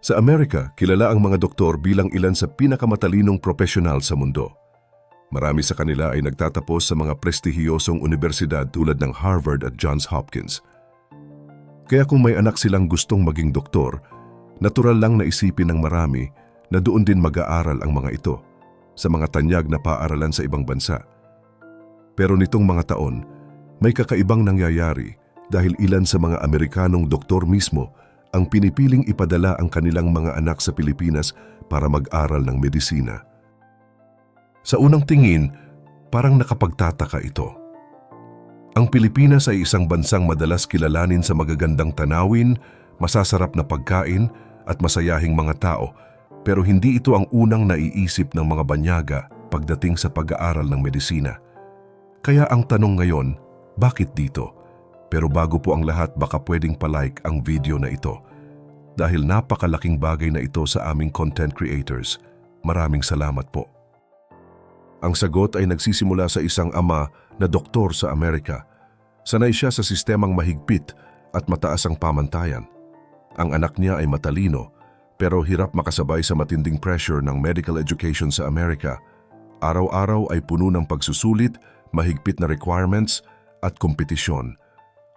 Sa Amerika, kilala ang mga doktor bilang ilan sa pinakamatalinong profesional sa mundo. Marami sa kanila ay nagtatapos sa mga prestihiyosong universidad tulad ng Harvard at Johns Hopkins. Kaya kung may anak silang gustong maging doktor, natural lang na isipin ng marami na doon din mag-aaral ang mga ito sa mga tanyag na paaralan sa ibang bansa. Pero nitong mga taon, may kakaibang nangyayari dahil ilan sa mga Amerikanong doktor mismo ang pinipiling ipadala ang kanilang mga anak sa Pilipinas para mag-aral ng medisina. Sa unang tingin, parang nakapagtataka ito. Ang Pilipinas ay isang bansang madalas kilalanin sa magagandang tanawin, masasarap na pagkain at masayahing mga tao, pero hindi ito ang unang naiisip ng mga banyaga pagdating sa pag-aaral ng medisina. Kaya ang tanong ngayon, bakit dito? Pero bago po ang lahat baka pwedeng palike ang video na ito. Dahil napakalaking bagay na ito sa aming content creators. Maraming salamat po. Ang sagot ay nagsisimula sa isang ama na doktor sa Amerika. Sanay siya sa sistemang mahigpit at mataas ang pamantayan. Ang anak niya ay matalino pero hirap makasabay sa matinding pressure ng medical education sa Amerika. Araw-araw ay puno ng pagsusulit, mahigpit na requirements at kompetisyon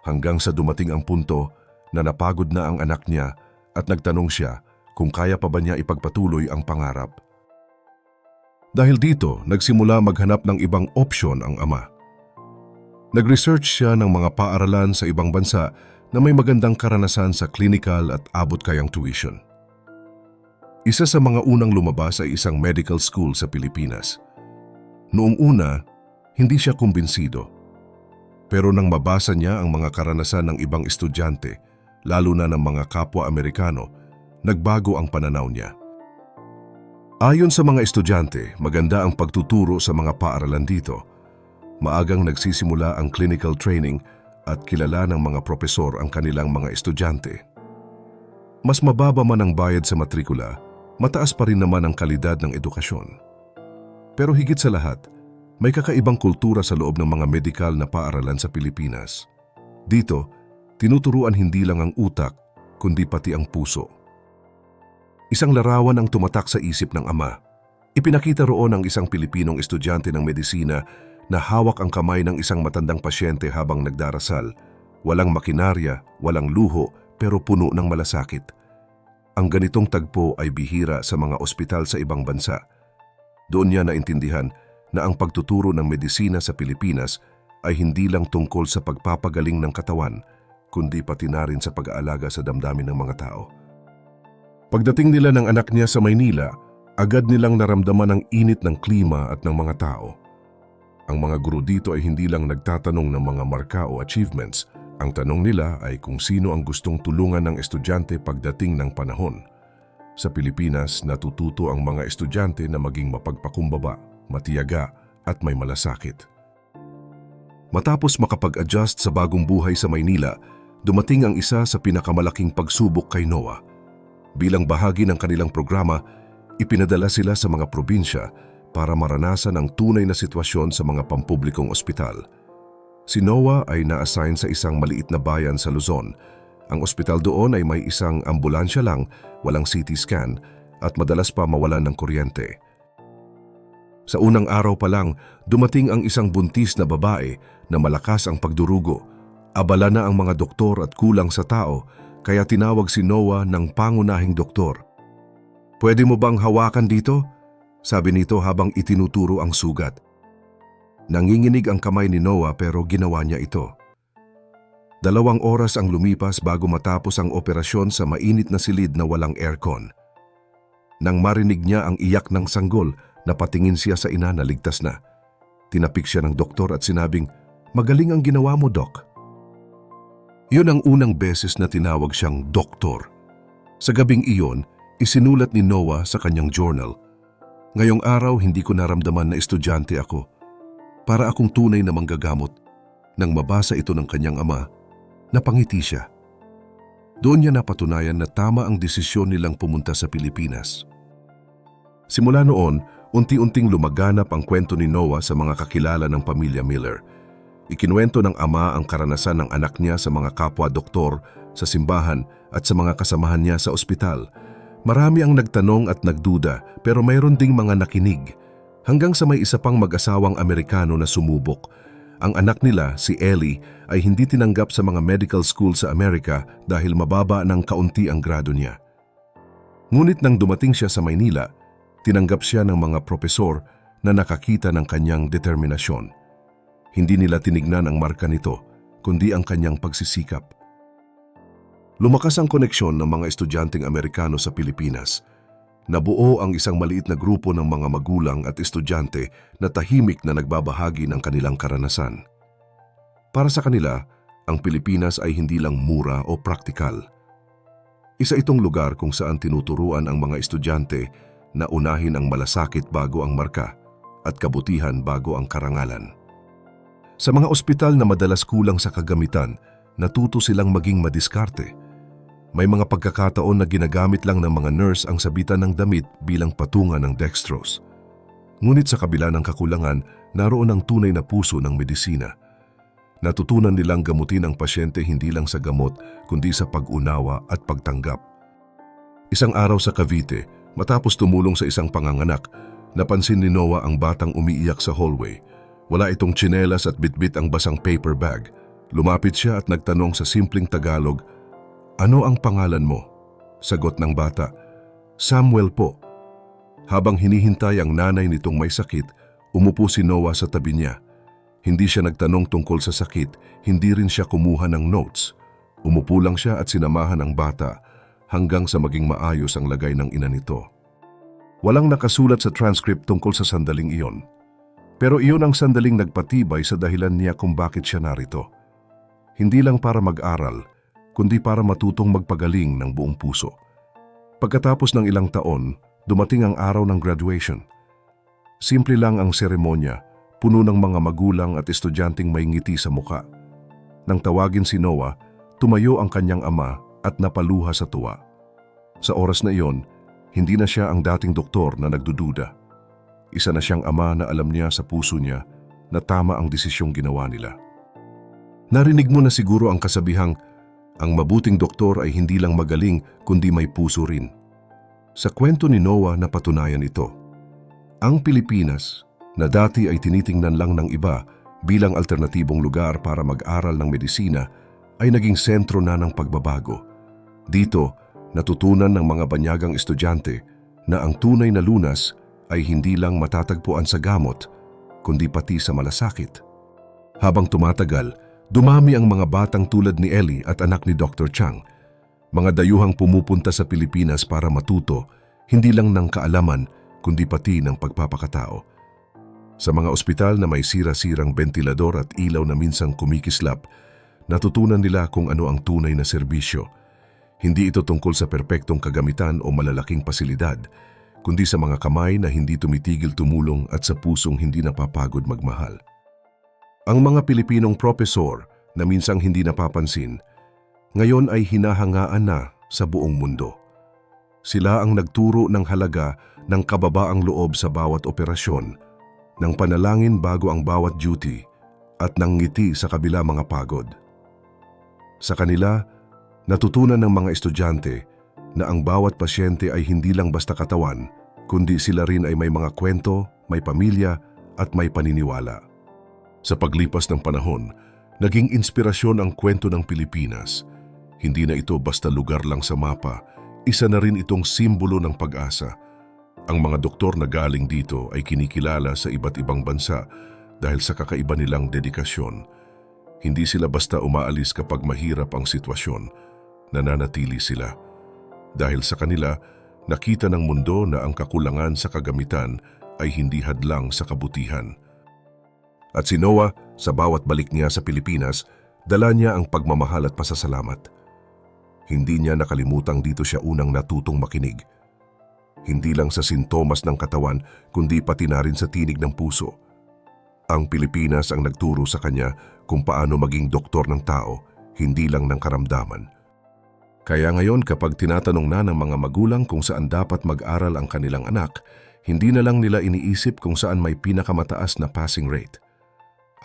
hanggang sa dumating ang punto na napagod na ang anak niya at nagtanong siya kung kaya pa ba niya ipagpatuloy ang pangarap. Dahil dito, nagsimula maghanap ng ibang opsyon ang ama. Nag-research siya ng mga paaralan sa ibang bansa na may magandang karanasan sa clinical at abot kayang tuition. Isa sa mga unang lumabas ay isang medical school sa Pilipinas. Noong una, hindi siya kumbinsido pero nang mabasa niya ang mga karanasan ng ibang estudyante, lalo na ng mga kapwa Amerikano, nagbago ang pananaw niya. Ayon sa mga estudyante, maganda ang pagtuturo sa mga paaralan dito. Maagang nagsisimula ang clinical training at kilala ng mga propesor ang kanilang mga estudyante. Mas mababa man ang bayad sa matrikula, mataas pa rin naman ang kalidad ng edukasyon. Pero higit sa lahat, may kakaibang kultura sa loob ng mga medikal na paaralan sa Pilipinas. Dito, tinuturuan hindi lang ang utak, kundi pati ang puso. Isang larawan ang tumatak sa isip ng ama. Ipinakita roon ang isang Pilipinong estudyante ng medisina na hawak ang kamay ng isang matandang pasyente habang nagdarasal. Walang makinarya, walang luho, pero puno ng malasakit. Ang ganitong tagpo ay bihira sa mga ospital sa ibang bansa. Doon niya naintindihan na ang pagtuturo ng medisina sa Pilipinas ay hindi lang tungkol sa pagpapagaling ng katawan, kundi pati na rin sa pag-aalaga sa damdamin ng mga tao. Pagdating nila ng anak niya sa Maynila, agad nilang naramdaman ang init ng klima at ng mga tao. Ang mga guro dito ay hindi lang nagtatanong ng mga marka o achievements, ang tanong nila ay kung sino ang gustong tulungan ng estudyante pagdating ng panahon. Sa Pilipinas, natututo ang mga estudyante na maging mapagpakumbaba matiyaga at may malasakit. Matapos makapag-adjust sa bagong buhay sa Maynila, dumating ang isa sa pinakamalaking pagsubok kay Noah. Bilang bahagi ng kanilang programa, ipinadala sila sa mga probinsya para maranasan ang tunay na sitwasyon sa mga pampublikong ospital. Si Noah ay na-assign sa isang maliit na bayan sa Luzon. Ang ospital doon ay may isang ambulansya lang, walang CT scan at madalas pa mawalan ng kuryente. Sa unang araw pa lang, dumating ang isang buntis na babae na malakas ang pagdurugo. Abala na ang mga doktor at kulang sa tao, kaya tinawag si Noah ng pangunahing doktor. Pwede mo bang hawakan dito? Sabi nito habang itinuturo ang sugat. Nanginginig ang kamay ni Noah pero ginawa niya ito. Dalawang oras ang lumipas bago matapos ang operasyon sa mainit na silid na walang aircon. Nang marinig niya ang iyak ng sanggol, Napatingin siya sa ina na ligtas na. Tinapik siya ng doktor at sinabing, Magaling ang ginawa mo, Doc. Yun ang unang beses na tinawag siyang doktor. Sa gabing iyon, isinulat ni Noah sa kanyang journal. Ngayong araw, hindi ko naramdaman na estudyante ako. Para akong tunay na manggagamot. Nang mabasa ito ng kanyang ama, napangiti siya. Doon niya napatunayan na tama ang desisyon nilang pumunta sa Pilipinas. Simula noon, Unti-unting lumaganap ang kwento ni Noah sa mga kakilala ng pamilya Miller. Ikinuwento ng ama ang karanasan ng anak niya sa mga kapwa-doktor, sa simbahan at sa mga kasamahan niya sa ospital. Marami ang nagtanong at nagduda pero mayroon ding mga nakinig. Hanggang sa may isa pang mag-asawang Amerikano na sumubok. Ang anak nila, si Ellie, ay hindi tinanggap sa mga medical school sa Amerika dahil mababa ng kaunti ang grado niya. Ngunit nang dumating siya sa Maynila, tinanggap siya ng mga propesor na nakakita ng kanyang determinasyon. Hindi nila tinignan ang marka nito, kundi ang kanyang pagsisikap. Lumakas ang koneksyon ng mga estudyanteng Amerikano sa Pilipinas. Nabuo ang isang maliit na grupo ng mga magulang at estudyante na tahimik na nagbabahagi ng kanilang karanasan. Para sa kanila, ang Pilipinas ay hindi lang mura o praktikal. Isa itong lugar kung saan tinuturuan ang mga estudyante na unahin ang malasakit bago ang marka at kabutihan bago ang karangalan. Sa mga ospital na madalas kulang sa kagamitan, natuto silang maging madiskarte. May mga pagkakataon na ginagamit lang ng mga nurse ang sabitan ng damit bilang patungan ng dextrose. Ngunit sa kabila ng kakulangan, naroon ang tunay na puso ng medisina. Natutunan nilang gamutin ang pasyente hindi lang sa gamot, kundi sa pag-unawa at pagtanggap. Isang araw sa Cavite, matapos tumulong sa isang panganganak, napansin ni Noah ang batang umiiyak sa hallway. Wala itong tsinelas at bitbit ang basang paper bag. Lumapit siya at nagtanong sa simpleng Tagalog, Ano ang pangalan mo? Sagot ng bata, Samuel po. Habang hinihintay ang nanay nitong may sakit, umupo si Noah sa tabi niya. Hindi siya nagtanong tungkol sa sakit, hindi rin siya kumuha ng notes. Umupo lang siya at sinamahan ang bata hanggang sa maging maayos ang lagay ng ina nito. Walang nakasulat sa transcript tungkol sa sandaling iyon. Pero iyon ang sandaling nagpatibay sa dahilan niya kung bakit siya narito. Hindi lang para mag-aral, kundi para matutong magpagaling ng buong puso. Pagkatapos ng ilang taon, dumating ang araw ng graduation. Simple lang ang seremonya, puno ng mga magulang at estudyanteng may ngiti sa muka. Nang tawagin si Noah, tumayo ang kanyang ama at napaluha sa tuwa. Sa oras na iyon, hindi na siya ang dating doktor na nagdududa. Isa na siyang ama na alam niya sa puso niya na tama ang desisyong ginawa nila. Narinig mo na siguro ang kasabihang, ang mabuting doktor ay hindi lang magaling kundi may puso rin. Sa kwento ni Noah napatunayan ito. Ang Pilipinas, na dati ay tinitingnan lang ng iba bilang alternatibong lugar para mag-aral ng medisina, ay naging sentro na ng pagbabago. Dito, natutunan ng mga banyagang estudyante na ang tunay na lunas ay hindi lang matatagpuan sa gamot, kundi pati sa malasakit. Habang tumatagal, dumami ang mga batang tulad ni Ellie at anak ni Dr. Chang, mga dayuhang pumupunta sa Pilipinas para matuto, hindi lang ng kaalaman, kundi pati ng pagpapakatao. Sa mga ospital na may sira-sirang ventilador at ilaw na minsang kumikislap, natutunan nila kung ano ang tunay na serbisyo. Hindi ito tungkol sa perpektong kagamitan o malalaking pasilidad, kundi sa mga kamay na hindi tumitigil tumulong at sa pusong hindi napapagod magmahal. Ang mga Pilipinong propesor na minsang hindi napapansin, ngayon ay hinahangaan na sa buong mundo. Sila ang nagturo ng halaga ng kababaang loob sa bawat operasyon, ng panalangin bago ang bawat duty, at ng ngiti sa kabila mga pagod. Sa kanila, natutunan ng mga estudyante na ang bawat pasyente ay hindi lang basta katawan, kundi sila rin ay may mga kwento, may pamilya, at may paniniwala. Sa paglipas ng panahon, naging inspirasyon ang kwento ng Pilipinas. Hindi na ito basta lugar lang sa mapa, isa na rin itong simbolo ng pag-asa. Ang mga doktor na galing dito ay kinikilala sa iba't ibang bansa dahil sa kakaiba nilang dedikasyon. Hindi sila basta umaalis kapag mahirap ang sitwasyon, nananatili sila. Dahil sa kanila, nakita ng mundo na ang kakulangan sa kagamitan ay hindi hadlang sa kabutihan. At si Noah, sa bawat balik niya sa Pilipinas, dala niya ang pagmamahal at pasasalamat. Hindi niya nakalimutang dito siya unang natutong makinig. Hindi lang sa sintomas ng katawan, kundi pati na rin sa tinig ng puso. Ang Pilipinas ang nagturo sa kanya kung paano maging doktor ng tao, hindi lang ng karamdaman. Kaya ngayon kapag tinatanong na ng mga magulang kung saan dapat mag-aral ang kanilang anak, hindi na lang nila iniisip kung saan may pinakamataas na passing rate.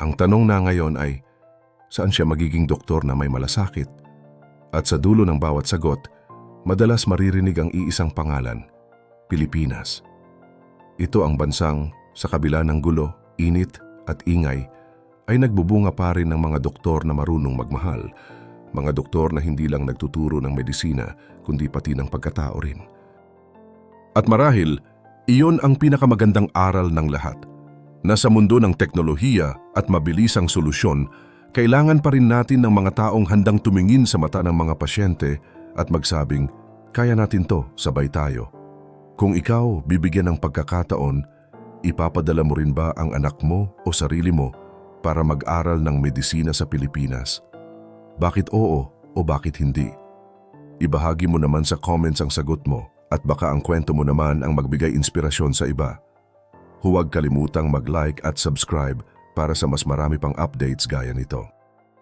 Ang tanong na ngayon ay, saan siya magiging doktor na may malasakit? At sa dulo ng bawat sagot, madalas maririnig ang iisang pangalan, Pilipinas. Ito ang bansang, sa kabila ng gulo, init at ingay, ay nagbubunga pa rin ng mga doktor na marunong magmahal, mga doktor na hindi lang nagtuturo ng medisina, kundi pati ng pagkatao rin. At marahil, iyon ang pinakamagandang aral ng lahat, na sa mundo ng teknolohiya at mabilisang solusyon, kailangan pa rin natin ng mga taong handang tumingin sa mata ng mga pasyente at magsabing, kaya natin to, sabay tayo. Kung ikaw bibigyan ng pagkakataon, ipapadala mo rin ba ang anak mo o sarili mo para mag-aral ng medisina sa Pilipinas? Bakit oo o bakit hindi? Ibahagi mo naman sa comments ang sagot mo at baka ang kwento mo naman ang magbigay inspirasyon sa iba. Huwag kalimutang mag-like at subscribe para sa mas marami pang updates gaya nito.